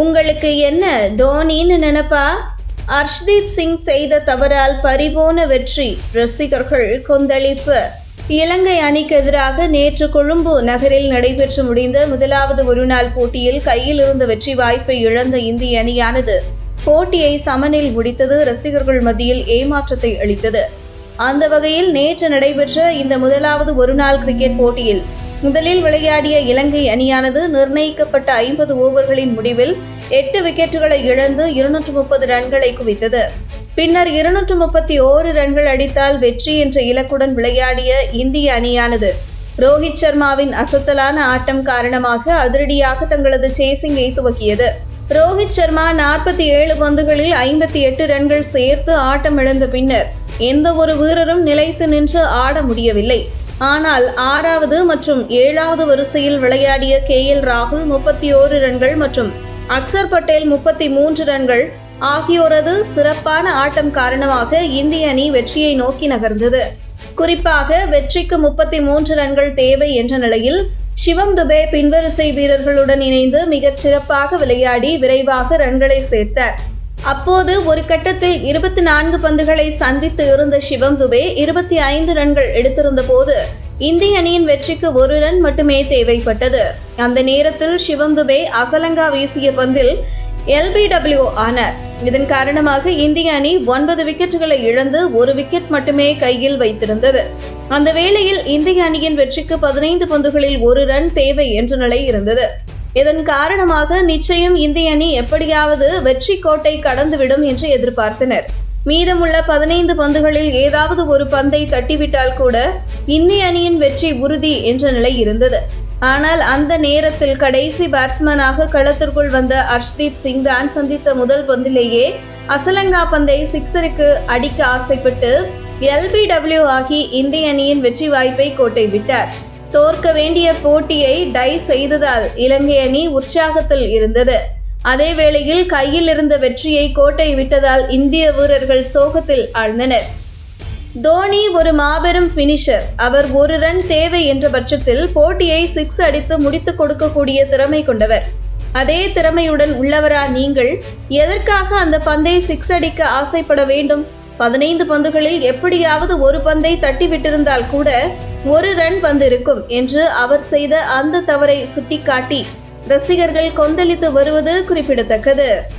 உங்களுக்கு என்ன தோனின்னு நினைப்பா? அர்ஷ்தீப் சிங் செய்த தவறால் பறிபோன வெற்றி ரசிகர்கள் கொந்தளிப்பு. இலங்கை அணிக்கு எதிராக நேற்று கொழும்பு நகரில் நடைபெற்று முடிந்த முதலாவது ஒருநாள் போட்டியில் கையில் இருந்த வெற்றி வாய்ப்பை இழந்த இந்திய அணியானது போட்டியை சமனில் முடித்தது ரசிகர்கள் மத்தியில் ஏமாற்றத்தை அளித்தது. அந்த வகையில் நேற்று நடைபெற்ற இந்த முதலாவது ஒருநாள் கிரிக்கெட் போட்டியில் முதலில் விளையாடிய இலங்கை அணியானது நிர்ணயிக்கப்பட்ட ஐம்பது ஓவர்களின் முடிவில் எட்டு விக்கெட்டுகளை இழந்து இருநூற்று முப்பது ரன்களை குவித்தது. பின்னர் இருநூற்று முப்பத்தி ஓரு ரன்கள் அடித்தால் வெற்றி என்ற இலக்குடன் விளையாடிய இந்திய அணியானது ரோஹித் சர்மாவின் அசத்தலான ஆட்டம் காரணமாக அதிரடியாக தங்களது சேசிங்கை துவக்கியது. ரோஹித் சர்மா நாற்பத்தி ஏழு பந்துகளில் ஐம்பத்தி எட்டு ரன்கள் சேர்த்து ஆட்டம் இழந்த பின்னர் எந்த ஒரு வீரரும் நிலைத்து நின்று ஆட முடியவில்லை. ஆனால் ஆறாவது மற்றும் ஏழாவது வரிசையில் விளையாடிய கே எல் ராகுல் முப்பத்தி ஓரு ரன்கள் மற்றும் அக்சர் பட்டேல் முப்பத்தி மூன்று ரன்கள் ஆகியோரது சிறப்பான ஆட்டம் காரணமாக இந்திய அணி வெற்றியை நோக்கி நகர்ந்தது. குறிப்பாக வெற்றிக்கு முப்பத்தி மூன்று ரன்கள் தேவை என்ற நிலையில் சிவம் துபே பின்வரிசை வீரர்களுடன் இணைந்து மிகச் சிறப்பாக விளையாடி விரைவாக ரன்களை சேர்த்தார். அப்போது ஒரு கட்டத்தில் இருபத்தி நான்கு பந்துகளை சந்தித்து இருந்த சிவம் துபே இருபத்தி ஐந்து ரன்கள் எடுத்திருந்த போது இந்திய அணியின் வெற்றிக்கு ஒரு ரன் மட்டுமே தேவைப்பட்டது. அந்த நேரத்தில் சிவம் துபே அசலங்கா வீசிய பந்தில் எல்பிடபிள்யூ ஆனார். இதன் காரணமாக இந்திய அணி ஒன்பது விக்கெட்டுகளை இழந்து ஒரு விக்கெட் மட்டுமே கையில் வைத்திருந்தது. அந்த வேளையில் இந்திய அணியின் வெற்றிக்கு பதினைந்து பந்துகளில் ஒரு ரன் தேவை என்ற நிலை இருந்தது. இதன் காரணமாக நிச்சயம் இந்திய அணி எப்படியாவது வெற்றி கோட்டை கடந்துவிடும் என்று எதிர்பார்த்தனர். மீதமுள்ள பதினைந்து பந்துகளில் ஏதாவது ஒரு பந்தை தட்டிவிட்டால் கூட இந்திய அணியின் வெற்றி உறுதி என்ற நிலை இருந்தது. ஆனால் அந்த நேரத்தில் கடைசி பேட்ஸ்மேனாக களத்திற்குள் வந்த அர்ஷ்தீப் சிங் தான் சந்தித்த முதல் பந்திலேயே அசலங்கா பந்தை சிக்ஸருக்கு அடிக்க ஆசைப்பட்டு எல்பிடபிள்யூ ஆகி இந்திய அணியின் வெற்றி வாய்ப்பை கோட்டை விட்டார். தோற்க வேண்டிய போட்டியை டை செய்ததால் இலங்கை அணி உற்சாகத்தில் இருந்தது. அதே வேளையில் கையில் இருந்த வெற்றியை கோட்டை விட்டதால் இந்திய வீரர்கள் சோகத்தில் ஆழ்ந்தனர். தோனி ஒரு மாபெரும் பினிஷர் அவர் ஒரு ரன் தேவை என்ற பட்சத்தில் போட்டியை சிக்ஸ் அடித்து முடித்துக் கொடுக்கக்கூடிய திறமை கொண்டவர். அதே திறமையுடன் உள்ளவரா நீங்கள்? எதற்காக அந்த பந்தை சிக்ஸ் அடிக்க ஆசைப்பட வேண்டும்? பதினைந்து பந்துகளில் எப்படியாவது ஒரு பந்தை தட்டி விட்டிருந்தால் கூட ஒரு ரன் வந்திருக்கும் என்று அவர் செய்த அந்த தவறை சுட்டிக்காட்டி ரசிகர்கள் கொந்தளித்து வருவது குறிப்பிடத்தக்கது.